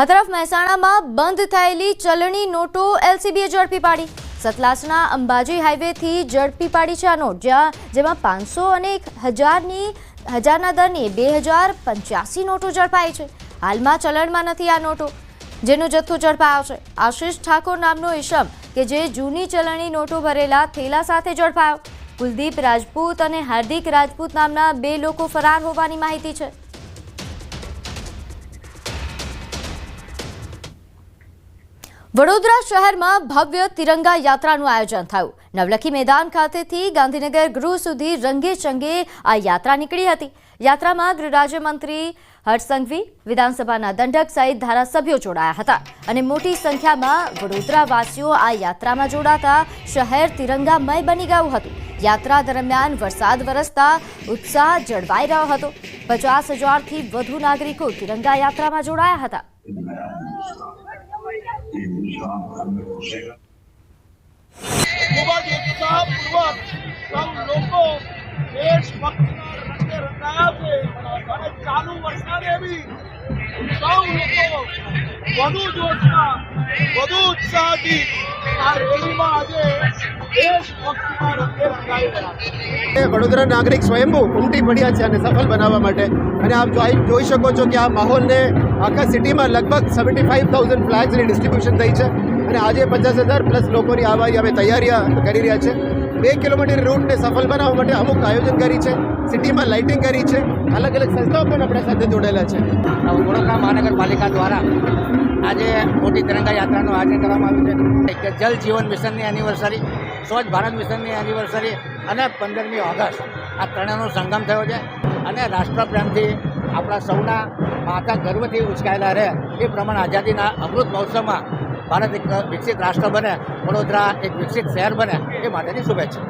આ તરફ મહેસાણામાં બંધ થયેલી ચલણી નોટો એલસીબીએ ઝડપી પાડી. સતલાસના અંબાજી હાઈવેથી ઝડપી પાડી છે આ નોટ, જ્યાં જેમાં પાંચસો અને એક હજારની હજારના દરની બે હજાર પંચ્યાસી નોટો ઝડપાઈ છે. હાલમાં ચલણમાં નથી આ નોટો, જેનો જથ્થો ઝડપાયો છે. આશિષ ઠાકોર નામનો ઈશમ, કે જે જૂની ચલણી નોટો ભરેલા થેલા સાથે ઝડપાયો. કુલદીપ રાજપૂત અને હાર્દિક રાજપૂત નામના બે લોકો ફરાર હોવાની માહિતી છે. વડોદરા શહેરમાં ભવ્ય તિરંગા યાત્રાનું આયોજન થયું. નવલખી મેદાન ખાતેથી ગાંધીનગર ગૃહ સુધી રંગે ચંગે આ યાત્રા નીકળી હતી. યાત્રામાં ગૃહ રાજ્યમંત્રી વિધાનસભાના દંડક સહિત ધારાસભ્યો જોડાયા હતા અને મોટી સંખ્યામાં વડોદરાવાસીઓ આ યાત્રામાં જોડાતા શહેર તિરંગામય બની ગયું હતું. યાત્રા દરમિયાન વરસાદ વરસતા ઉત્સાહ જળવાઈ રહ્યો હતો. પચાસ હજારથી વધુ નાગરિકો તિરંગા યાત્રામાં જોડાયા હતા. ખૂબ જ ઉત્સાહપૂર્વક સૌ લોકો દેશભક્તિના રંગે રંગાયા છે. અને ચાલુ વરસાદે બી વધુ જોશમાં વધુ ઉત્સાહથી આ રેલીમાં આજે વડોદરા નાગરિક સ્વયંભૂ ઉમટી પડ્યા છે અને સફળ બનાવવા માટે. અને આપ જોઈ શકો છો કે આ માહોલને આખા સિટીમાં લગભગ સેવન્ટી ફાઇવ થાઉઝન્ડ ફ્લેગ્સની ડિસ્ટ્રીબ્યુશન થઈ છે. અને આજે પચાસ હજાર પ્લસ લોકોની આવવાની અમે તૈયારીઓ કરી રહ્યા છે બે કિલોમીટર રૂટને સફળ બનાવવા માટે અમુક આયોજન કરી છે. સિટીમાં લાઇટિંગ કરી છે. અલગ અલગ સંસ્થાઓ પણ આપણા સાથે જોડાયેલા છે. વડોદરા મહાનગરપાલિકા દ્વારા આજે મોટી તિરંગા યાત્રાનું આયોજન કરવામાં આવ્યું છે. કે જલ જીવન મિશનની એનિવર્સરી સ્વચ્છ ભારત મિશનની એનિવર્સરી અને પંદરમી ઓગસ્ટ આ ત્રણેયનો સંગમ થયો છે. અને રાષ્ટ્રપ્રેમથી આપણા સૌના માતા ગર્વથી ઉચકાયેલા રહે એ પ્રમાણે આઝાદીના અમૃત મહોત્સવમાં ભારત એક વિકસિત રાષ્ટ્ર બને, વડોદરા એક વિકસિત શહેર બને એ માટેની શુભેચ્છા.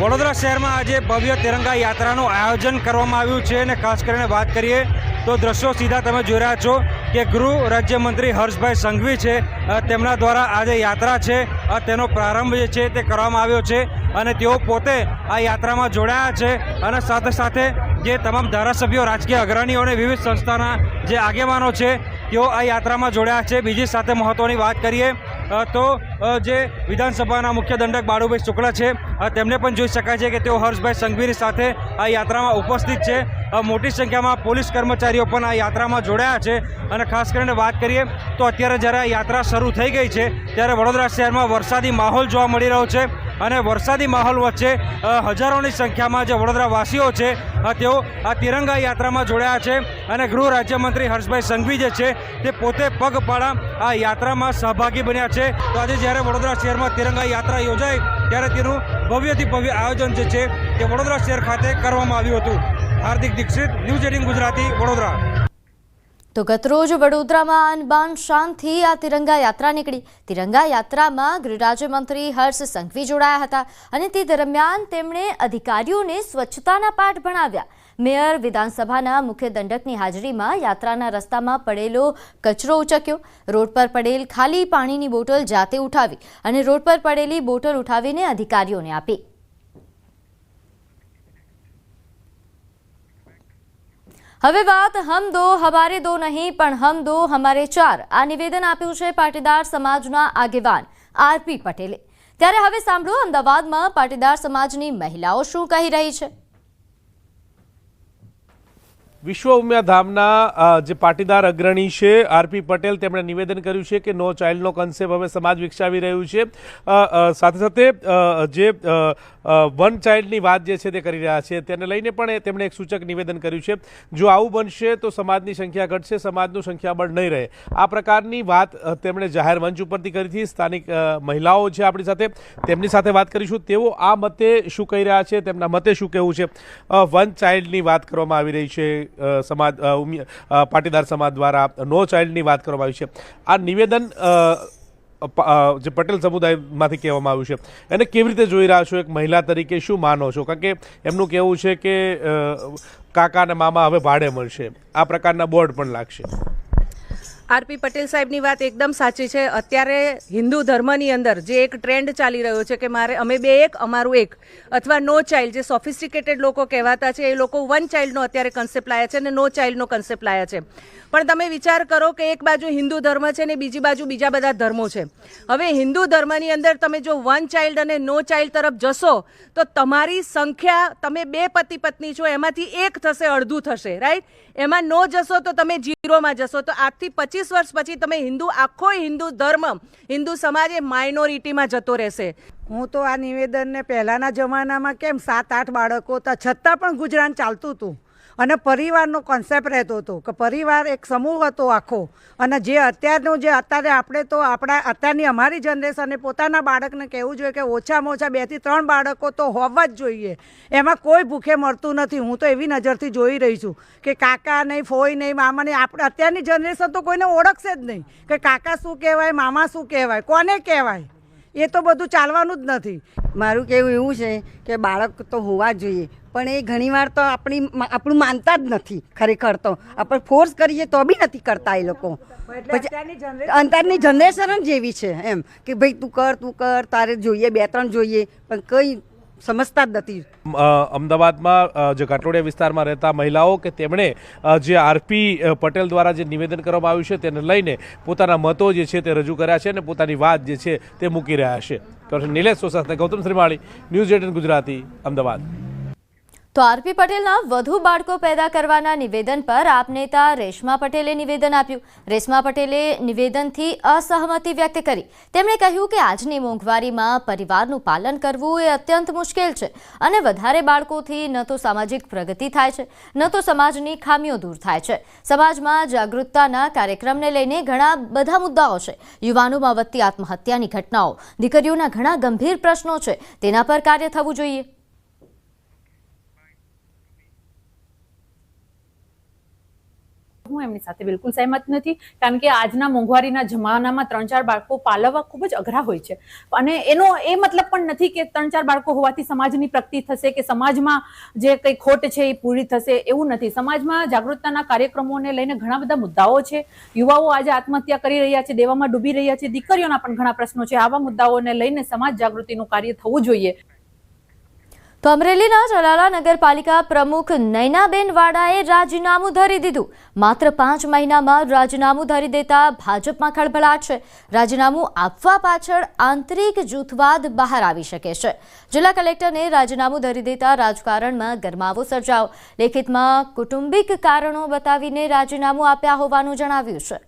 વડોદરા શહેરમાં આજે ભવ્ય તિરંગા યાત્રાનું આયોજન કરવામાં આવ્યું છે અને ખાસ કરીને વાત કરીએ તો દ્રશ્યો સીધા તમે જોઈ રહ્યા છો કે ગૃહ રાજ્યમંત્રી હર્ષભાઈ સંઘવી છે તેમના દ્વારા આ જે યાત્રા છે તેનો પ્રારંભ જે છે તે કરવામાં આવ્યો છે અને તેઓ પોતે આ યાત્રામાં જોડાયા છે અને સાથે સાથે જે તમામ ધારાસભ્યો, રાજકીય અગ્રણીઓ અને વિવિધ સંસ્થાના જે આગેવાનો છે તેઓ આ યાત્રામાં જોડાયા છે. બીજી સાથે મહત્ત્વની વાત કરીએ તો જે વિધાનસભાના મુખ્ય દંડક બાળુભાઈ શુક્લા છે તેમને પણ જોઈ શકાય છે કે તેઓ હર્ષભાઈ સંઘવીની સાથે આ યાત્રામાં ઉપસ્થિત છે. મોટી સંખ્યામાં પોલીસ કર્મચારીઓ પણ આ યાત્રામાં જોડાયા છે. અને ખાસ કરીને વાત કરીએ, તો અત્યારે જ્યારે આ યાત્રા શરૂ થઈ ગઈ છે, ત્યારે વડોદરા શહેરમાં વરસાદી માહોલ જોવા મળી રહ્યો છે. અને વરસાદી માહોલ વચ્ચે હજારોની સંખ્યામાં જે વડોદરાવાસીઓ છે તેઓ આ તિરંગા યાત્રામાં જોડાયા છે. અને ગૃહ રાજ્યમંત્રી હર્ષભાઈ સંઘવી જે છે, તે પોતે પગપાળા આ યાત્રામાં સહભાગી બન્યા છે. તો આજે જ્યારે વડોદરા શહેરમાં તિરંગા યાત્રા યોજાઈ, ત્યારે તેનું ભવ્યથી ભવ્ય આયોજન જે છે, તે વડોદરા શહેર ખાતે કરવામાં આવ્યું હતું. Hardik Dikshit, news eighteen Gujarati, Vadodara. તો ગતરોજ વડોદરામાં અનબાન શાનથી આ તિરંગા યાત્રા નીકળી. તિરંગા યાત્રામાં ગૃહ હર્ષ સંઘવી જોડાયા હતા અને તે દરમિયાન તેમણે અધિકારીઓને સ્વચ્છતાના પાઠ ભણાવ્યા. મેયર વિધાનસભાના મુખ્ય દંડકની હાજરીમાં યાત્રાના રસ્તામાં પડેલો કચરો ઉચક્યો. રોડ પર પડેલ ખાલી પાણીની બોટલ જાતે ઉઠાવી અને રોડ પર પડેલી બોટલ ઉઠાવીને અધિકારીઓને આપી. હવે વાત, હમ દો, હમારે દો નહીં, પણ હમ દો, હમારે ચાર. આ નિવેદન આપ્યું છે પાટીદાર સમાજના આગેવાન આરપી પટેલે. ત્યારે હવે સાંભળો, અમદાવાદમાં પાટીદાર સમાજની મહિલાઓ શું કહી રહી છે? વિશ્વ ઉમિયા ધામના જે પાટીદાર અગ્રણી છે આરપી પટેલ, તેમણે નિવેદન કર્યું છે કે નો ચાઇલ્ડનો કન્સેપ્ટ હવે સમાજ વિકસાવી રહ્યું છે. સાથે સાથે જે વન ચાઇલ્ડની વાત જે છે તે કરી રહ્યા છે, તેને લઈને પણ તેમણે એક સૂચક નિવેદન કર્યું છે. જો આવું બનશે તો સમાજની સંખ્યા ઘટશે, સમાજનું સંખ્યાબળ નહીં રહે. આ પ્રકારની વાત તેમણે જાહેર મંચ ઉપરથી કરી હતી. સ્થાનિક મહિલાઓ છે આપણી સાથે, તેમની સાથે વાત કરીશું. તેઓ આ મતે શું કહી રહ્યા છે, તેમના મતે શું કહેવું છે? વન ચાઇલ્ડની વાત કરવામાં આવી રહી છે. સમાજ પાટીદાર સમાજ દ્વારા નો ચાઇલ્ડની વાત કરવામાં આવી છે. આ નિવેદન જે પટેલ સમુદાયમાંથી કહેવામાં આવ્યું છે, એને કેવી રીતે જોઈ રહ્યા છો એક મહિલા તરીકે? શું માનો છો? કારણ કે એમનું કહેવું છે કે કાકા અને મામા હવે ભાડે મળશે. આ પ્રકારના બોર્ડ પણ લાગશે. આરપી પટેલ સાહેબની વાત એકદમ સાચી છે. અત્યારે હિન્દુ ધર્મની અંદર જે એક ટ્રેન્ડ ચાલી રહ્યો છે કે મારે અમે બે એક, અમારું એક. અથવા નો ચાઇલ્ડ જે સોફિસ્ટિકેટેડ લોકો કહેવાતા છે, એ લોકો વન ચાઇલ્ડનો અત્યારે કન્સેપ્ટ લાયા છે અને નો ચાઇલ્ડનો કન્સેપ્ટ લાયા છે. પણ તમે વિચાર કરો કે એક બાજુ હિન્દુ ધર્મ છે ને બીજી બાજુ બીજા બધા ધર્મો છે. હવે હિન્દુ ધર્મની અંદર તમે જો વન ચાઇલ્ડ અને નો ચાઇલ્ડ તરફ જશો, તો તમારી સંખ્યા તમે બે પતિ પત્ની છો, એમાંથી એક થશે, અડધું થશે રાઈટ એમાં નો જશો તો તમે જીરોમાં જશો. તો આજથી પચીસ વર્ષ પછી તમે હિન્દુ, આખો હિન્દુ ધર્મ, હિન્દુ સમાજ એ માઇનોરિટીમાં જતો રહેશે. હું તો આ નિવેદનને પહેલાંના જમાનામાં કેમ સાત આઠ બાળકો હતા, છતાં પણ ગુજરાન ચાલતું હતું. અને પરિવારનો કોન્સેપ્ટ રહેતો હતો કે પરિવાર એક સમૂહ હતો આખો. અને જે અત્યારનું જે, અત્યારે આપણે તો આપણા, અત્યારની અમારી જનરેશને પોતાના બાળકને કહેવું જોઈએ કે ઓછામાં ઓછા બેથી ત્રણ બાળકો તો હોવા જ જોઈએ. એમાં કોઈ ભૂખે મળતું નથી. હું તો એવી નજરથી જોઈ રહી છું કે કાકા નહીં, ફોઈ નહીં, મામા નહીં. આપણે અત્યારની જનરેશન તો કોઈને ઓળખશે જ નહીં કે કાકા શું કહેવાય, મામા શું કહેવાય, કોને કહેવાય? એ તો બધું ચાલવાનું જ નથી. મારું કહેવું એવું છે કે બાળક તો હોવા જોઈએ. પણ એ ઘણીવાર તો આપણી આપણું માનતા જ નથી ખરેખર તો. આપણે ફોર્સ કરીએ તો બી નથી કરતા એ લોકો. એટલે અંતરની જનરેશન જ જેવી છે એમ. કે ભાઈ તું કર તું કર તારે જોઈએ બે ત્રણ જોઈએ પણ કંઈ સમજતા જ નથી. અમદાવાદમાં જે કાટોડિયા વિસ્તારમાં રહેતા મહિલાઓ કે તેમણે જે આરપી પટેલ દ્વારા જે નિવેદન કરવામાં આવ્યું છે તેને લઈને પોતાના મતો જે છે તે રજૂ કર્યા છે અને પોતાની વાત જે છે તે મૂકી રહ્યા છે. તો નિલેશ સોસા ગૌતમ શ્રીમાળી ન્યૂઝ એટીન ગુજરાતી અમદાવાદ. તો આરપી પટેલના વધુ બાળકો પેદા કરવાના નિવેદન પર આપ નેતા રેશમા પટેલે નિવેદન આપ્યું. રેશમા પટેલે નિવેદનથી અસહમતિ વ્યક્ત કરી. તેમણે કહ્યું કે આજની મોંઘવારીમાં પરિવારનું પાલન કરવું એ અત્યંત મુશ્કેલ છે અને વધારે બાળકોથી ન તો સામાજિક પ્રગતિ થાય છે, ન તો સમાજની ખામીઓ દૂર થાય છે. સમાજમાં જાગૃતતાના કાર્યક્રમને લઈને ઘણા બધા મુદ્દાઓ છે. યુવાનોમાં વધતી આત્મહત્યાની ઘટનાઓ, દીકરીઓના ઘણા ગંભીર પ્રશ્નો છે. તેના પર કાર્ય થવું જોઈએ. હું એમની સાથે બિલકુલ સહેમત નથી, કારણ કે આજના મોંઘવારીના જમાનામાં ત્રણ ચાર બાળકો પાલવવા ખૂબ જ અઘરા હોય છે. અને એનો એ મતલબ પણ નથી કે ત્રણ ચાર બાળકો હોવાથી સમાજની પ્રગતિ થશે કે સમાજમાં જે કંઈ ખોટ છે એ પૂરી થશે એવું નથી. સમાજમાં જાગૃતતાના કાર્યક્રમોને લઈને ઘણા બધા મુદ્દાઓ છે. યુવાઓ આજે આત્મહત્યા કરી રહ્યા છે, દેવામાં ડૂબી રહ્યા છે. દીકરીઓના પણ ઘણા પ્રશ્નો છે. આવા મુદ્દાઓને લઈને સમાજ જાગૃતિનું કાર્ય થવું જોઈએ. તો અમરેલીના જલાલા નગરપાલિકા પ્રમુખ નૈનાબેન વાડાએ રાજીનામું ધરી દીધું. માત્ર પાંચ મહિનામાં રાજીનામું ધરી દેતા ભાજપમાં ખળભળાટ છે. રાજીનામું આપવા પાછળ આંતરિક જૂથવાદ બહાર આવી શકે છે. જિલ્લા કલેક્ટરને રાજીનામું ધરી દેતા રાજકારણમાં ગરમાવો સર્જાયો. લેખિતમાં કુટુંબિક કારણો બતાવીને રાજીનામું આપ્યા હોવાનું જણાવ્યું છે.